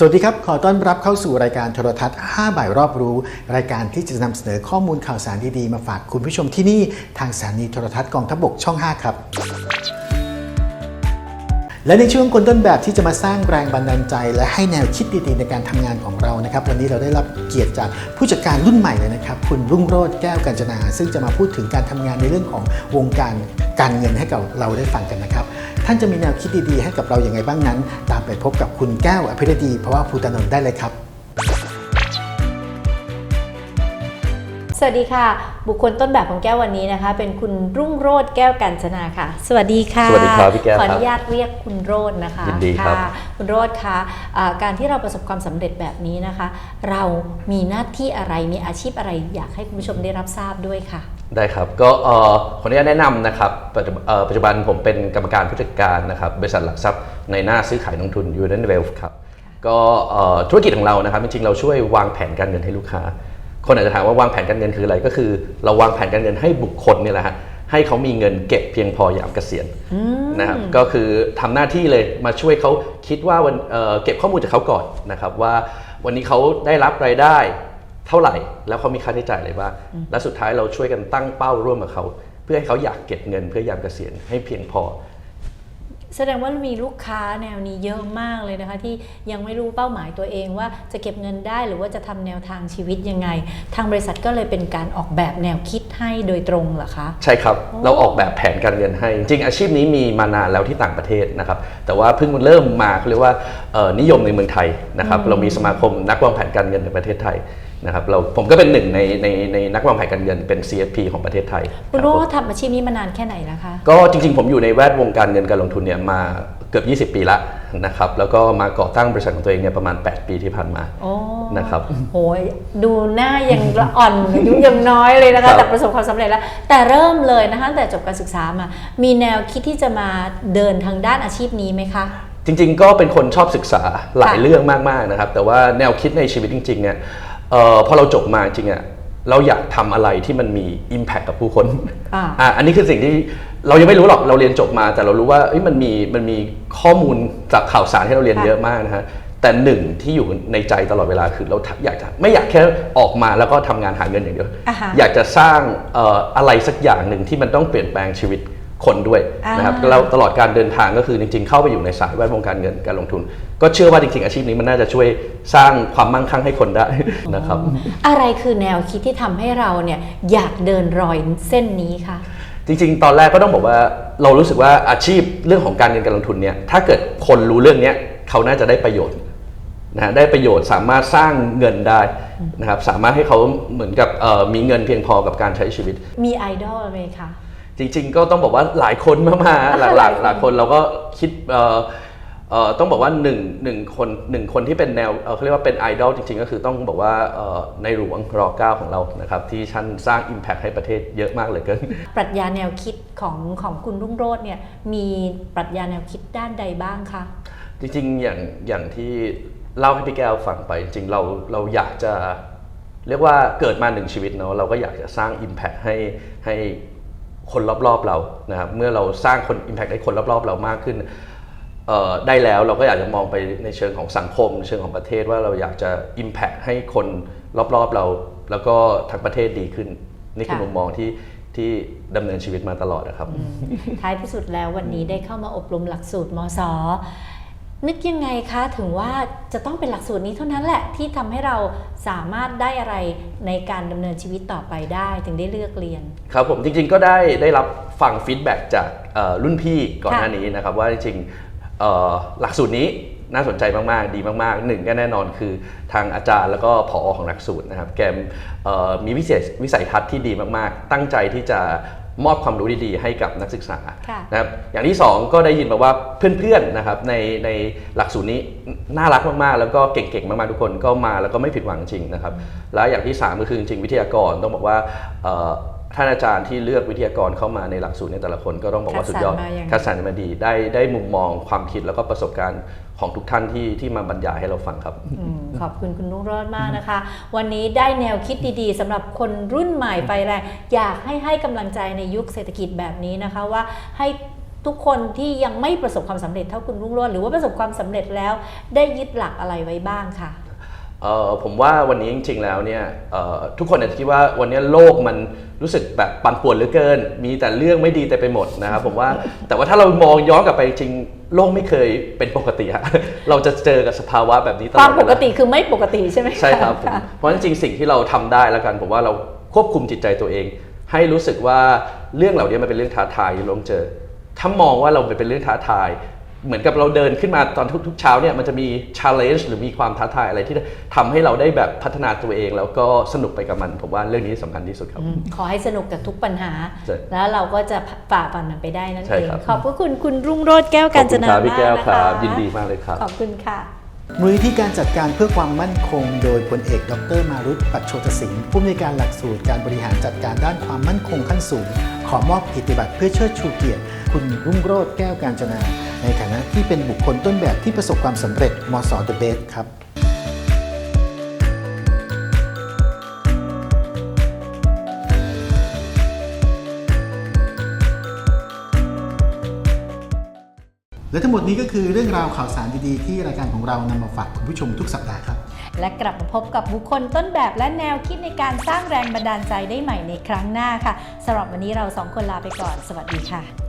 สวัสดีครับ ขอต้อนรับเข้าสู่รายการโทรทัศน์ 5 บ่ายรอบรู้ รายการที่จะนำเสนอข้อมูลข่าวสารดี ๆ มาฝากคุณผู้ชมที่นี่ ทางสถานีโทรทัศน์กองทัพบกช่อง 5 ครับ และในช่วงคนต้นแบบที่จะมาสร้างแรงบันดาลใจ และให้แนวคิดดีๆ ในการทำงานของเรานะครับ วันนี้เราได้รับเกียรติจากผู้จัดการรุ่นใหม่เลยนะครับ คุณรุ่งโรจน์แก้วกัญจนา ซึ่งจะมาพูดถึงการทำงานในเรื่องของวงการการเงินให้กับเราได้ฟังกันนะครับ ท่านจะมีแนวคิดดีๆ ให้กับเราอย่างไรบ้างนั้น ตามไปพบกับคุณแก้วอภิรดีเพราะว่าภูตานนท์ได้เลยครับ สวัสดีค่ะ บุคคลต้นแบบของแก้ววันนี้นะคะ เป็นคุณรุ่งโรจน์แก้วกัญจนาค่ะ สวัสดีค่ะสวัสดีครับพี่แก้วขออครับนุญาตเรียกคุณโรจน์นะคะยินดีครับะคุณโรจน์คะอ่าการที่เราประสบความสำเร็จแบบนี้นะคะ เรามีหน้าที่อะไรมีอาชีพอะไรอยากให้คุณผู้ชมได้รับทราบด้วยค่ะ ได้ครับก็เอ่อขออนุญาตแนะนำนะครับปัจจุบันเอ่อปัจจุบันผมเป็นกรรมการผู้จัดการนะครับบริษัทหลักทรัพย์ในหน้าซื้อขายลงทุน u n i t Wealth ครับก็เอ่อธุรกิจของเรานะครับจริงๆเราช่วยวางแผนการเงินให้ลูกค้า คนอาจจะถามว่าวางแผนการเงินคืออะไรก็คือ เราวางแผนการเงินให้บุคคลเนี่ยแหละฮะให้เขามีเงินเก็บเพียงพอยามเกษียณนะครับก็คือทำหน้าที่เลยมาช่วยเขาคิดว่าวันเอ่อเก็บข้อมูลจากเขาก่อนนะครับว่าวันนี้เขาได้รับรายได้ เท่าไหร่ แล้วเขามีค่าใช้จ่ายอะไรบ้างและสุดท้ายเราช่วยกันตั้งเป้าร่วมกับเขา เพื่อให้เขาอยากเก็บเงินเพื่อยามเกษียณให้เพียงพอ แสดงว่ามีลูกค้าแนวนี้เยอะมากเลยนะคะ ที่ยังไม่รู้เป้าหมายตัวเองว่าจะเก็บเงินได้หรือว่าจะทำแนวทางชีวิตยังไง ทางบริษัทก็เลยเป็นการออกแบบแนวคิดให้โดยตรงเหรอคะ ใช่ครับโอ้เราออกแบบแผนการเงินให้ จริงๆอาชีพนี้มีมานานแล้วที่ต่างประเทศนะครับ แต่ว่าเพิ่งเริ่มมาเขาเรียกว่าเอ่อนิยมในเมืองไทยนะครับเรามีสมาคมนักวางแผนการเงินในประเทศไทย นะครับเราผมก็เป็นหนึ่งในในในนักวางแผนการเงินเป็น CFP ของประเทศไทยคุณรับรู้ผมว่าทำอาชีพนี้มานานแค่ไหนแล้วคะก็จริงๆ ผมอยู่ในแวดวงการเงินการลงทุนเนี่ยมาเกือบ 20 ปีละนะครับแล้วก็มาก่อตั้งบริษัทของตัวเองเนี่ยประมาณ 8 ปีที่ผ่านมาโอ้นะครับโหยดูหน้ายังละอ่อนอายุยังน้อยเลยนะครัคะบแต่ประสบความสำเร็จแล้ว แต่เริ่มเลยนะคะตั้งแต่จบการศึกษามา มีแนวคิดที่จะมาเดินทางด้านอาชีพนี้ไหมคะจริง ๆ ก็เป็นคนชอบศึกษาหลายค่ะเรื่องมากๆนะครับแต่ว่าแนวคิดในชีวิตจริงๆเนี่ย เอ่อพอเราจบมาจริงๆอะเราอยากทำอะไรที่มันมี Impact กับผู้คนอ่าอะอันนี้คือสิ่งที่เรายังไม่รู้หรอกเราเรียนจบมา แต่เรารู้ว่าเอ้ยมันมีมันมีข้อมูลจากข่าวสารที่เราเรียนค่ะเยอะมากนะฮะแต่หนึ่งที่อยู่ในใจตลอดเวลาคือเราอยากจะไม่อยากแค่ออกมาแล้วก็ทำงานหาเงินอย่างเดียวอ่าฮะอยากจะสร้างเอ่ออะไรสักอย่างหนึ่งที่มันต้องเปลี่ยนแปลงชีวิต คนด้วยนะครับอ่าเราตลอดการเดินทางก็คือจริง ๆ เข้าไปอยู่ในสายแวดวงการเงินการลงทุน ก็เชื่อว่าจริง ๆ อาชีพนี้มันน่าจะช่วยสร้างความมั่งคั่งให้คนได้นะครับ อะไรคือแนวคิดที่ทำให้เราเนี่ยอยากเดินรอยเส้นนี้คะจริง ๆ ตอนแรกก็ต้องบอกว่าเรารู้สึกว่าอาชีพเรื่องของการเงินการลงทุนเนี่ยถ้าเกิดคนรู้เรื่องเนี้ยเขาน่าจะได้ประโยชน์นะฮะได้ประโยชน์สามารถสร้างเงินได้นะครับสามารถให้เขาเหมือนกับเอ่อมีเงินเพียงพอกับการใช้ชีวิต มีไอดอลไหมคะ จริง ๆ ก็ต้องบอกว่าหลายคนมากๆหลายหลายหลายคนเราก็คิดเอ่อเอ่อต้องบอกว่าหนึ่งหนึ่งคนหนึ่งคนที่เป็นแนวเอ่อเขาเรียกว่าเป็นไอดอลจริง ๆ ก็คือต้องบอกว่าเอ่อในหลวงรอเก้าของเรานะครับที่ท่านสร้าง Impact ให้ประเทศเยอะมากเลยเกิน ปรัชญาแนวคิดของของคุณรุ่งโรจน์เนี่ยมีปรัชญาแนวคิดด้านใดบ้างคะ จริงๆ อย่างอย่างที่เล่าให้พี่แก้วฟังไป จริงๆเราเราอยากจะเรียกว่าเกิดมาหนึ่งชีวิตเนาะเราก็อยากจะสร้าง Impact ให้ให้ คนรอบๆเรานะครับเมื่อเราสร้างคน Impact ให้คนรอบๆ เรามากขึ้นได้แล้วเราก็อยากจะมองไปในเชิงของสังคม เชิงของประเทศว่าเราอยากจะ Impact ให้คนรอบๆเรา แล้วก็ทั้งประเทศดีขึ้น นี่คือมุมมองที่ที่ดำเนินชีวิตมาตลอดนะครับ ท้ายที่สุดแล้ววันนี้ได้เข้ามาอบรมหลักสูตรมศ นึกยังไงคะถึงว่าจะต้องเป็นหลักสูตรนี้เท่านั้นแหละที่ทำให้เราสามารถได้อะไรในการดำเนินชีวิตต่อไปได้ถึงได้เลือกเรียน ครับผมจริงๆก็ได้ได้รับฟังฟีดแบ็กจากเอ่อรุ่นพี่ก่อนหน้านี้นะครับว่าจริงๆเอ่อหลักสูตรนี้น่าสนใจมาก ๆ ดีมาก ๆ หนึ่งก็แน่นอนคือทางอาจารย์แล้วก็ผอของหลักสูตรนะครับ แกมเอ่อมีวิเศษวิสัยทัศน์ที่ดีมาก ๆ ตั้งใจที่จะ มอบความรู้ดีๆ ให้กับนักศึกษาค่ะนะครับอย่างที่ 2 ก็ได้ยินมาว่าเพื่อนๆนะครับในในหลักสูตรนี้น่ารักมากๆ แล้วก็เก่งๆ มากๆ ทุกคนก็มาแล้วก็ไม่ผิดหวังจริงนะครับ และอย่างที่ 3 ก็คือจริงๆวิทยากรต้องบอกว่าเอ่อ ท่านอาจารย์ที่เลือกวิทยากรเข้ามาในหลักสูตรในยแต่ละคนก็ต้องบอกว่าสุดยอดคัดสรรมาอย่างคัดสรรมาดีได้ได้มุมมองความคิดแล้วก็ประสบการณ์ของทุกท่านที่ที่มาบรรยายให้เราฟังครับอืมขอบคุณคุณรุ่งโรจน์มากนะคะ วันนี้ได้แนวคิดดีๆสำหรับคนรุ่นใหม่ไฟแรงอยากให้ให้กำลังใจในยุคเศรษฐกิจแบบนี้นะคะว่าให้ทุกคนที่ยังไม่ประสบความสำเร็จเท่าคุณรุ่งโรจน์หรือว่าประสบความสำเร็จแล้วได้ยึดหลักอะไรไว้บ้างค่ะ เอ่อผมว่าวันนี้จริงๆแล้วเนี่ยเอ่อทุกคนอาจจะคิดว่าวันนี้โลกมันรู้สึกแบบปั่นป่วนเหลือเกิน มีแต่เรื่องไม่ดีแต่ไปหมดนะครับผมว่าแต่ว่าถ้าเรามองย้อนกลับไปจริงโลกไม่เคยเป็นปกติฮะเราจะเจอกับสภาวะแบบนี้ตลอดความปกเวลติคือไม่ปกติใช่ไหมะใช่ครับผมะเพราะจริงๆสิ่งที่เราทำได้แล้วกันผมว่าเราควบคุมจิตใจตัวเอง ให้รู้สึกว่าเรื่องเหล่านี้มันเป็นเรื่องท้าทายที่เราต้องเจอ ถ้ามองว่าเราเป็นเรื่องท้าทาย เหมือนกับเราเดินขึ้นมาตอนทุกๆเช้าเนี่ยมันจะมี challenge หรือมีความท้าทายอะไรที่ทำให้เราได้แบบพัฒนาตัวเอง แล้วก็สนุกไปกับมัน ผมว่าเรื่องนี้สำคัญที่สุดครับอืมขอให้สนุกกับทุกปัญหาใช่แล้วเราก็จะฝ่าฟันมันไปได้นั่นใช่เองครับขอบพระคุณคุณรุ่งโรจน์แก้วขกาอบญจคุณนาครับพี่แก้วมากคนะรัคะบยินดีมากเลยครับ ขอบคุณค่ะมูลที่การจัดการเพื่อความมั่นคง โดยพลเอก ดร มารุตปัจโชตสิงห์ผู้อำนวยการหลักสูตรการบริหารจัดการด้านความมั่นคงขั้นสูง ขอมอบกิตติบัตรเพื่อเชิดชูเกียรติ คุณรุ่งโรจน์แก้วการจนา ในฐานะที่เป็นบุคคลต้นแบบที่ประสบความสำเร็จมสเดอะเบสครับและทั้งหมดนี้ก็คือเรื่องราวข่าวสารดีๆ ที่รายการของเรานำมาฝากคุณผู้ชมทุกสัปดาห์ครับ และกลับมาพบกับบุคคลต้นแบบและแนวคิดในการสร้างแรงบันดาลใจได้ใหม่ในครั้งหน้าค่ะสำหรับวันนี้เราสองคนลาไปก่อน สวัสดีค่ะ